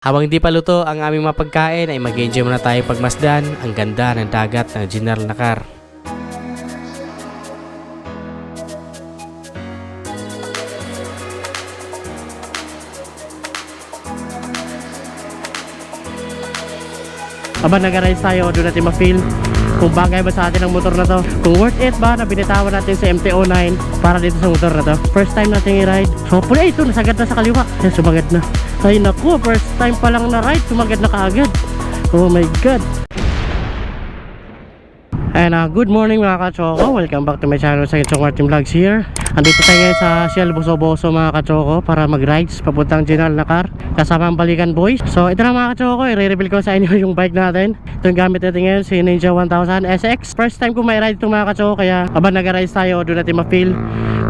Habang hindi pa luto ang aming mapagkain ay mag-enjoy muna tayo pagmasdan ang ganda ng dagat ng General Nakar. Aba nag-arise tayo, doon natin ma-feel kung bagay ba sa atin ang motor na to. Kung worth it ba na binitawan natin sa MT-09 para dito sa motor na to. First time natin i-ride. Hopefully, ay ito, nasagad na sa kaliwa. Ay, sumagad na. Ay naku, first time pa lang na ride, sumagad na kaagad. Oh my God. And uh, good morning mga kachoko Welcome back to my channel sa Chong Martin Vlogs here. Andito tayo ngayon sa Shell Boso-Boso mga kachoko Para mag-rides papuntang General Nakar. Kasama ang Balikan Boys. So ito na mga kachoko I-reveal ko sa inyo yung bike natin. Ito yung gamit natin ngayon Si Ninja 1000 SX First time ko may ride ito mga kachoko Kaya abang nag-rides tayo. Doon natin ma-feel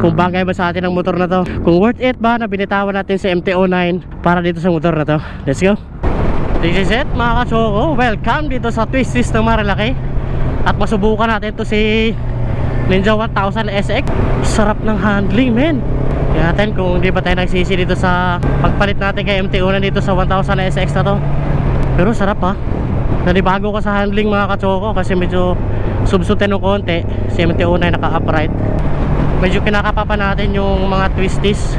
Kung bagay ba sa atin ang motor na to. Kung worth it ba na binitawan natin sa MT-09 Para dito sa motor na to. Let's go. This is it mga kachoko Welcome dito sa Twist System Marilaki at masubukan natin to si Ninja 1000 SX Sarap ng handling men. Kaya natin kung hindi pa tayo nagsisi dito sa Pagpalit natin kay MT-1 dito sa 1000 SX na to. Pero sarap ha Nanibago ka sa handling mga kachoko Kasi medyo subsuten ng konti. Si MT-1 ay naka-upright. Medyo kinakapapa natin yung mga twisties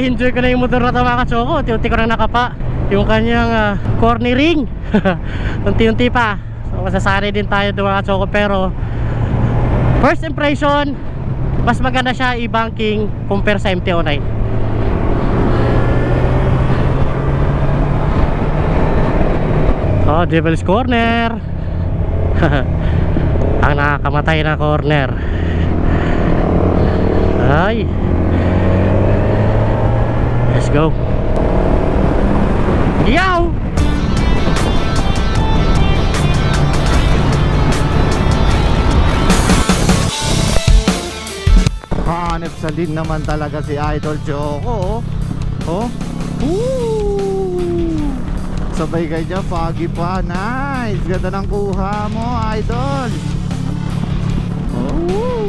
Nai-enjoy ko na yung motor na to mga katsoko Unti-unti ko na nakapa. Yung kanyang uh, cornering Unti-unti pa. So masasanay din tayo mga katsoko Pero First impression Mas maganda siya i-banking Compare sa MT-09 Oh, Devil's Corner. Ang nakakamatay na corner. Ay Let's go. Yow! Hanep sa din naman talaga si Idol Choco. Oh. oh. Woo! Sabay ka dyan, foggy pa. Nice. Ganda ng kuha mo, Idol. Oh.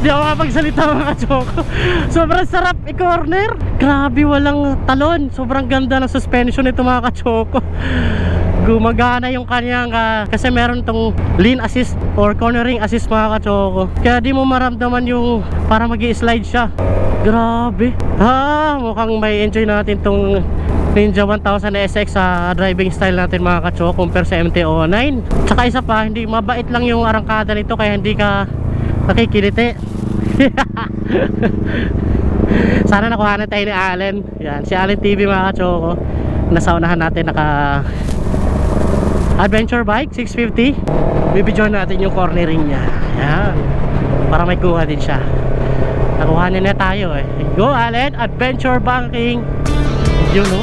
Di ako makapagsalita mga kachoko Sobrang sarap i-corner Grabe walang talon. Sobrang ganda ng suspension nito mga kachoko Gumagana yung kanyang ah, Kasi meron tong lean assist Or cornering assist mga kachoko Kaya di mo maramdaman yung Para mag slide siya. Grabe. Ah, mukhang may enjoy natin tong Ninja 1000 SX sa driving style natin mga kachoko Compare sa MT-09 Tsaka isa pa, hindi mabait lang yung arangkada nito Kaya hindi ka nakikiliti sana nakuha na tayo ni Allen. Yan, si Allen TV mga kachoko. Nasa unahan natin naka adventure bike 650 bibidyoan natin yung cornering niya. Yan. Para may kuha din siya. Nakuha na tayo eh. Go Allen! Adventure banking! Yun no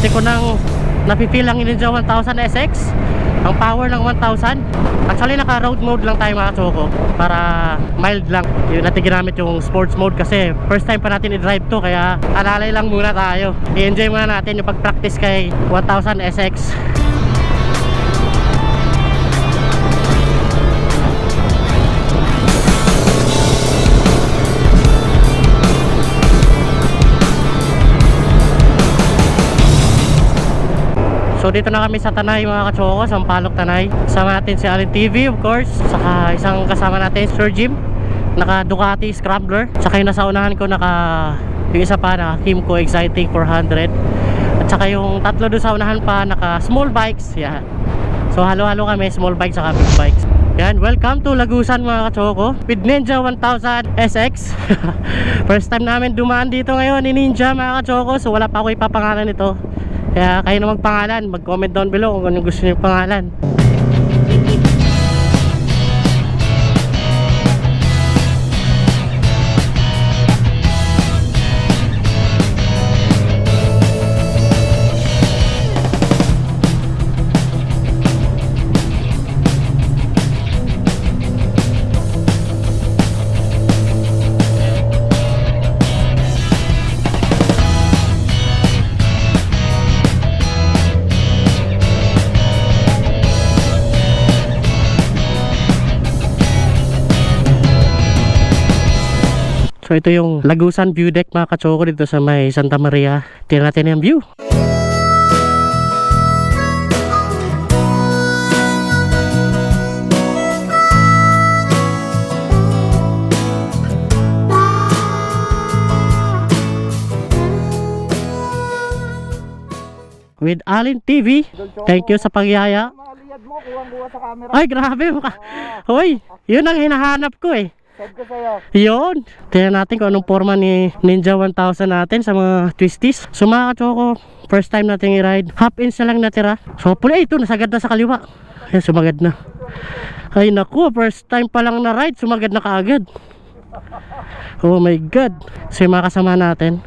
Unti ko nang napipil ang Ninja 1000 SX ang power ng 1000 actually naka road mode lang tayo mga choko para mild lang. Yung natin ginamit yung sports mode kasi first time pa natin i-drive to kaya alalay lang muna tayo. I-enjoy muna natin yung pag-practice kay 1000 SX So dito na kami sa Tanay mga kachoko, Sampaloc Tanay. Sama natin si Allen TV of course. Saka isang kasama natin, Sir Jim. Naka Ducati Scrambler. Saka yung nasa unahan ko naka yung isa pa na Kimco Exciting 400. At saka yung tatlo doon sa unahan pa naka small bikes. Yan. So halo-halo kami, small bikes saka big bikes. Yan, welcome to Lagusan mga kachoko with Ninja 1000 SX First time namin dumaan dito ngayon ni Ninja mga kachoko So wala pa ako ipapangalan nito kaya kayo na magpangalan, mag-comment down below kung anong gusto niyo pangalan. So ito yung Lagusan View Deck mga kachoko dito sa may Santa Maria. Tingnan natin yung view. With Allen TV. Thank you sa pagyaya. Ay, grabe. Maka... Hoy, yun ang hinahanap ko eh. Send ko sa'yo. Yun. Tingnan natin kung anong forma ni Ninja 1000 natin sa mga twisties. So mga kachoko, first time natin i-ride. Half inch na lang natira. So pula ito, nasagad na sa kaliwa. Ayan, sumagad na. Ay naku, first time pa lang na ride, sumagad na kaagad. Oh my god. So yung mga kasama natin,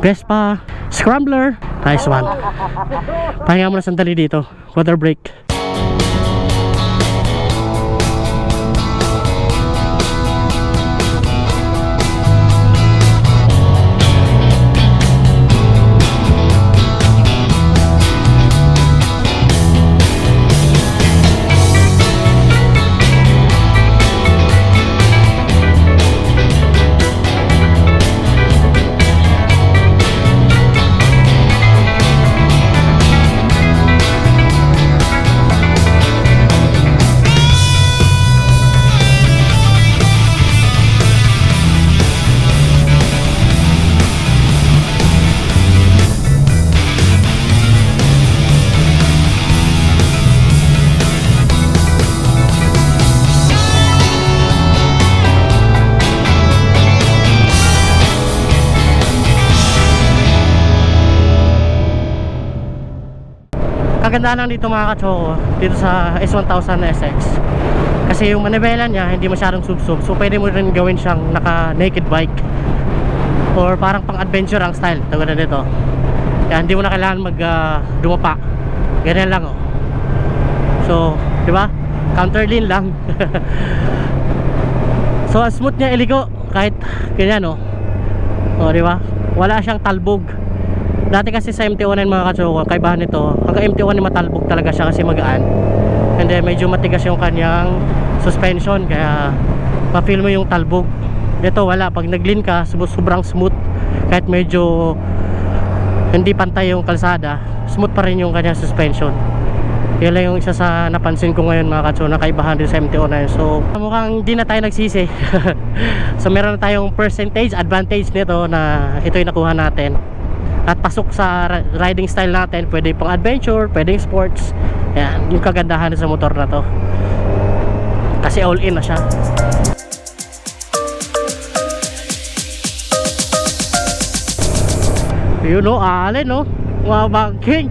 Vespa, Scrambler, nice one. Pahinga muna sandali dito. Water break. Kagandahan lang dito mga katsoko dito sa S1000 SX kasi yung manibela niya hindi masyadong sub-sub so pwede mo rin gawin siyang naka naked bike. Or parang pang adventure ang style. Tawag na dito kaya hindi mo na kailangan mag ah, dumapa. Ganyan lang oh. So di ba? Counter lean lang. So smooth niya iligo kahit ganyan oh. Oh di ba? Wala siyang talbog Dati kasi sa MT-09 mga katsoko, kaibahan nito, hanggang MT-1 matalbog talaga siya kasi magaan. And then medyo matigas yung kanyang suspension kaya ma-feel mo yung talbog. Dito wala, pag nag-lean ka, sobrang smooth. Kahit medyo hindi pantay yung kalsada, smooth pa rin yung kanyang suspension. Yan lang yung isa sa napansin ko ngayon mga katso na kaibahan din sa MT-09 so mukhang di na tayo nagsisi so meron na tayong percentage advantage nito na ito yung nakuha natin at pasok sa ri- riding style natin pwede pang adventure, pwedeng sports. Yan, yung kagandahan sa motor na to. Kasi all in na siya. Yun o, alin o mga banking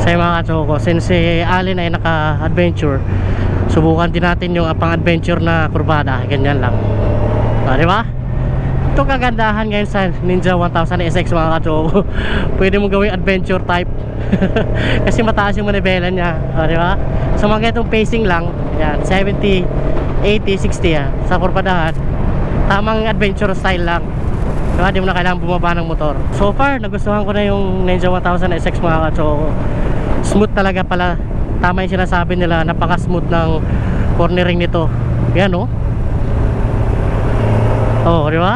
sa mga katsoko since si Alin ay naka-adventure subukan din natin yung ah, pang-adventure na kurbada. Ganyan lang. Ah, di ba? Ito kagandahan ngayon sa Ninja 1000 SX mga kachoko. Pwede mo gawing adventure type. Kasi mataas yung manibelan niya. O, di ba? Sa mga ganitong pacing lang, yan, 70, 80, 60 yan. Sa kurpadahan, tamang adventure style lang. Diba? Di mo na kailangan bumaba ng motor. So far, nagustuhan ko na yung Ninja 1000 SX mga kachoko. Smooth talaga pala. Tama yung sinasabi nila, napaka-smooth ng cornering nito. Yan oh. Di ba?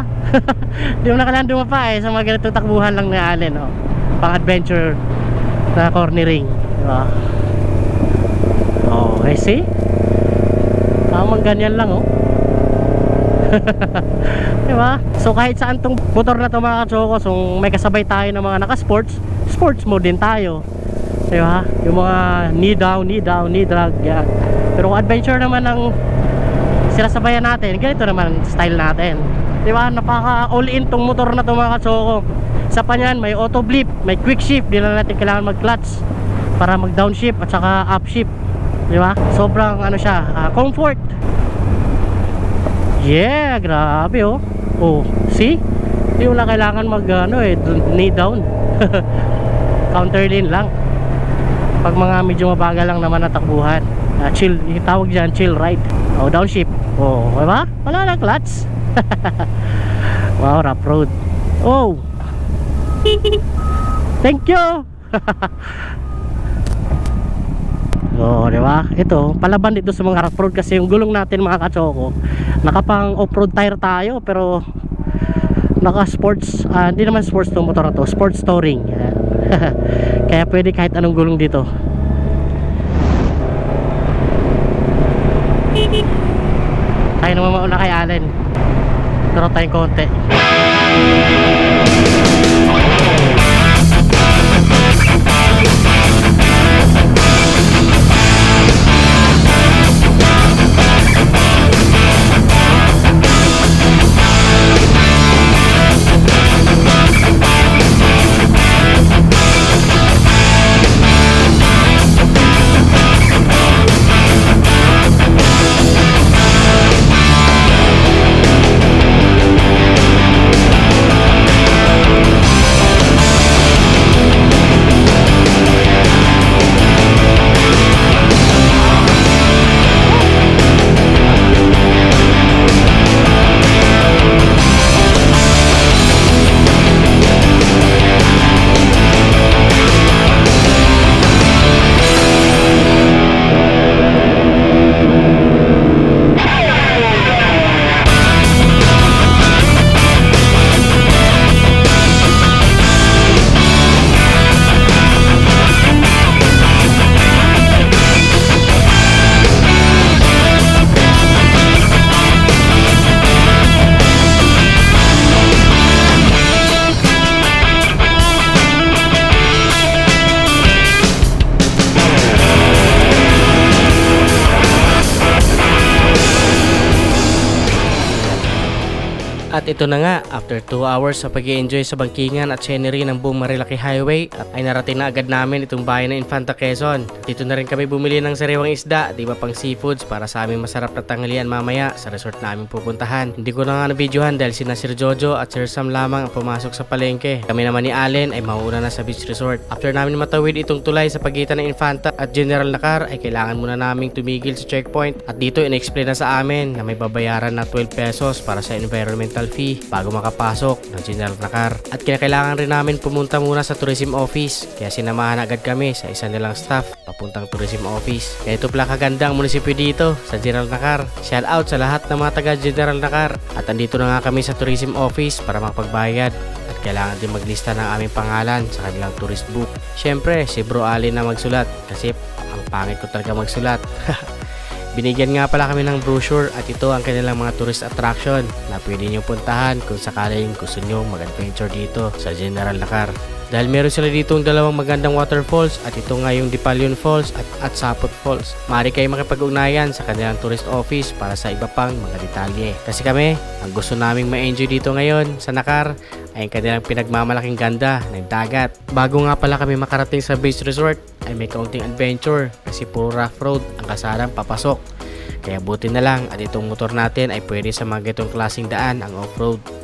di mo na kailangan dumapa eh sa mga ganitong takbuhan lang ni Allen, oh. Pang adventure na cornering, di ba? Oh, I see? Tamang ganyan lang, oh. di ba? So kahit saan tong motor na to mga kachoko, so may kasabay tayo ng mga naka-sports, sports mode din tayo. Di ba? Yung mga knee down, knee down, knee drag, yan. Pero kung adventure naman ng sinasabayan natin, ganito naman style natin. Di ba? Napaka all in tong motor na to mga katsoko. Sa pa niyan, may auto blip, may quick shift, di na natin kailangan mag-clutch para mag-downshift at saka upshift. Di ba? Sobrang ano siya, ah, comfort. Yeah, grabe oh. Oh, see? Hindi na kailangan mag ano eh, knee down. Counter lane lang. Pag mga medyo mabagal lang naman na Ah, chill, yung tawag dyan, chill ride. Oh, downshift. Oh, diba? Wala na clutch. wow, rough road. Oh. Thank you. oh, di ba? Ito, palaban dito sa mga rough road kasi yung gulong natin mga katsoko, nakapang off-road tire tayo pero naka sports, hindi naman sports to motor na to, sports touring. Kaya pwede kahit anong gulong dito. Tayo naman mauna kay Allen. Turo tayong konti. At ito na nga, after 2 hours sa pag enjoy sa bangkingan at scenery ng buong Marilaki Highway at ay narating na agad namin itong bayan ng Infanta Quezon. Dito na rin kami bumili ng sariwang isda, di ba pang seafoods para sa aming masarap na tanghalian mamaya sa resort namin pupuntahan. Hindi ko na nga nabidyohan dahil sina Sir Jojo at Sir Sam lamang ang pumasok sa palengke. Kami naman ni Allen ay mauuna na sa beach resort. After namin matawid itong tulay sa pagitan ng Infanta at General Nakar ay kailangan muna naming tumigil sa checkpoint at dito in-explain na sa amin na may babayaran na 12 pesos para sa environmental fee bago makapasok ng General Nakar. At kinakailangan rin namin pumunta muna sa tourism office kaya sinamahan agad kami sa isa nilang staff papuntang tourism office. Kaya ito pala kagandang munisipyo dito sa General Nakar. Shout out sa lahat ng mga taga General Nakar. At andito na nga kami sa tourism office para makapagbayad at kailangan din maglista ng aming pangalan sa kanilang tourist book. Siyempre, si Bro Ali na magsulat kasi ang pangit ko talaga magsulat. Binigyan nga pala kami ng brochure at ito ang kanilang mga tourist attraction na pwede nyo puntahan kung sakaling gusto nyo mag-adventure dito sa General Nakar. Dahil meron sila dito dalawang magandang waterfalls at ito nga yung Dipalion Falls at, at Sapot Falls. Maaari kayo makipag-ugnayan sa kanilang tourist office para sa iba pang mga detalye. Kasi kami, ang gusto naming ma-enjoy dito ngayon sa Nakar ay ang kanilang pinagmamalaking ganda ng dagat. Bago nga pala kami makarating sa beach resort ay may kaunting adventure kasi puro rough road ang kasadang papasok. Kaya buti na lang at itong motor natin ay pwede sa mga ganitong klaseng daan ang off-road.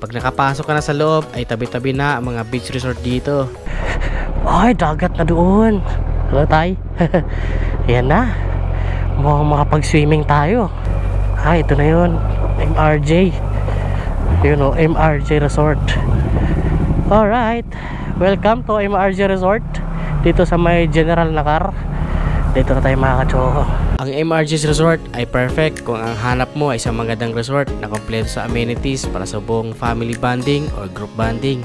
Pag nakapasok ka na sa loob, ay tabi-tabi na ang mga beach resort dito. Ay, dagat na doon. Hello, tay. Ayan na. Mukhang makapag-swimming tayo. Ah, ito na yun. MRJ. Yun o, MRJ Resort. Alright. Welcome to MRJ Resort. Dito sa may General Nakar. Dito na tayo mga kachoko. Ang MRG's Resort ay perfect kung ang hanap mo ay isang magandang resort na kompleto sa amenities para sa buong family bonding or group bonding.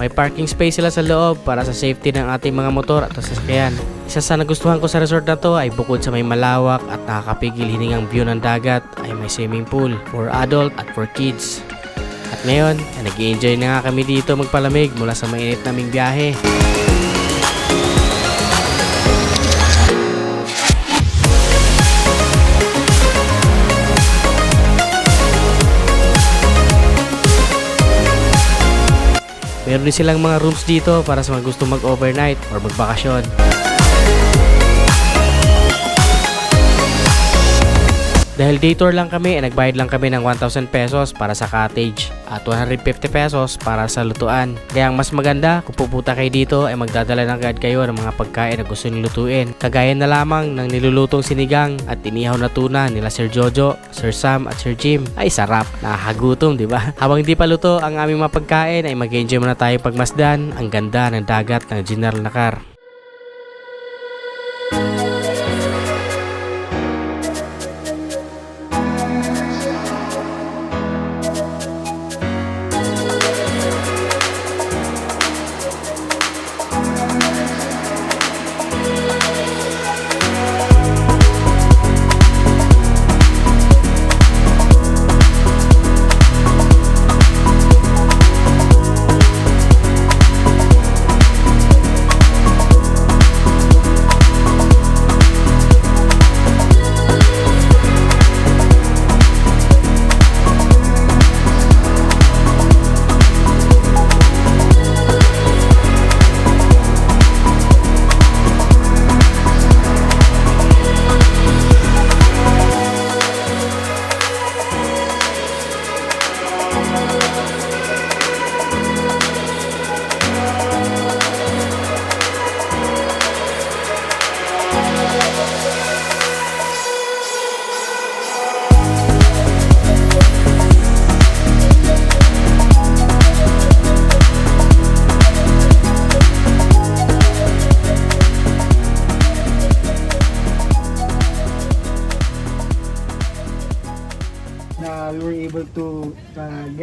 May parking space sila sa loob para sa safety ng ating mga motor at sasakyan. Isa sa nagustuhan ko sa resort na to ay bukod sa may malawak at nakakapigil hiningang view ng dagat ay may swimming pool for adult at for kids. At ngayon, ay nag enjoy na nga kami dito magpalamig mula sa mainit naming biyahe. Meron din silang mga rooms dito para sa mga gusto mag-overnight or magbakasyon. Dahil day tour lang kami, ay nagbayad lang kami ng 1,000 pesos para sa cottage at 150 pesos para sa lutuan. Kaya ang mas maganda, kung pupunta kayo dito ay magdadala ng agad kayo ng mga pagkain na gusto nyo lutuin. Kagaya na lamang ng nilulutong sinigang at inihaw na tuna nila Sir Jojo, Sir Sam at Sir Jim. Ay sarap, nakakagutom di ba? Habang di pa luto ang aming mga pagkain ay mag-enjoy muna tayo pagmasdan ang ganda ng dagat ng General Nakar.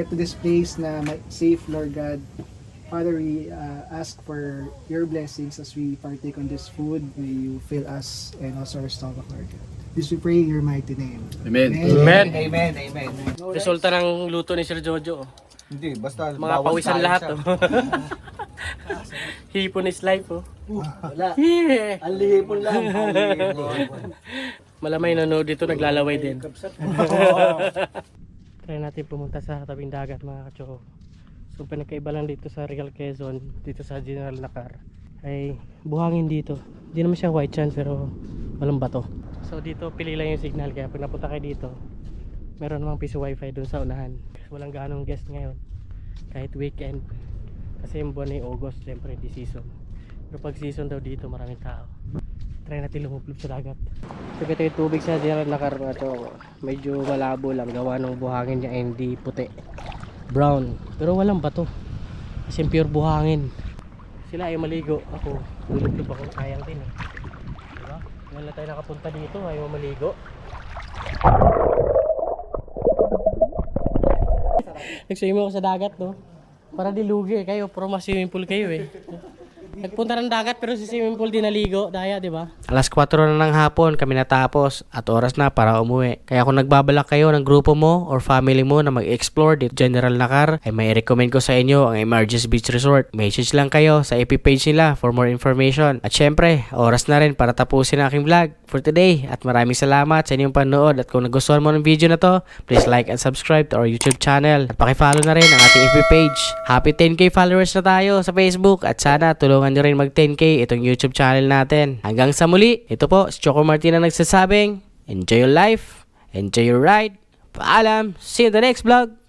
Get to this place na ma- safe, Lord God. Father, we uh, ask for your blessings as we partake on this food. May you fill us and also our stomach, Lord God. This we pray in your mighty name. Amen. Amen. Amen, amen. Resulta ng luto ni Sir Jojo. Hindi, basta Mga bawal pawisan tayo lahat oh. Hipon is life oh. Wala. Yeah. Ang lihipon lang. Ang lihipon. Malamay nanonood dito naglalaway din. Try natin pumunta sa tabing dagat mga kacho. So pinagkaiba lang dito sa Real Quezon, dito sa General Nakar ay buhangin dito. Hindi naman siya white sand pero walang bato. So dito pili lang yung signal kaya pag napunta kayo dito meron namang piso wifi dun sa unahan. Walang ganong guest ngayon kahit weekend kasi yung buwan ay August syempre di season. Pero pag season daw dito maraming tao. Try natin lumublob sa dagat. So ito yung tubig sa General Nakar mga choko. Medyo malabo lang gawa ng buhangin niya hindi puti. Brown. Pero walang bato. Kasi pure buhangin. Sila ay maligo. Ako, lulublob ako. Sayang din eh. Diba? Na tayo nakapunta dito. Ayaw maligo. Nag-swimming ako sa dagat no. Para dilugi kayo. Pero mas swimming pool kayo eh. Nagpunta ng dagat pero sa swimming pool din. Daya, di ba? Alas 4 na ng hapon kami natapos at oras na para umuwi. Kaya kung nagbabalak kayo ng grupo mo or family mo na mag-explore dito General Nakar, ay may recommend ko sa inyo ang Emergence Beach Resort. Message lang kayo sa FB page nila for more information. At syempre, oras na rin para tapusin ang aking vlog. For today. At maraming salamat sa inyong panood. At kung nagustuhan mo ng video na to, please like and subscribe to our YouTube channel. At pakifollow na rin ang ating FB page. Happy 10k followers na tayo sa Facebook. At sana tulungan nyo rin mag 10k itong YouTube channel natin. Hanggang sa muli, ito po si Choco Martin ang nagsasabing, enjoy your life, enjoy your ride. Paalam, see you in the next vlog.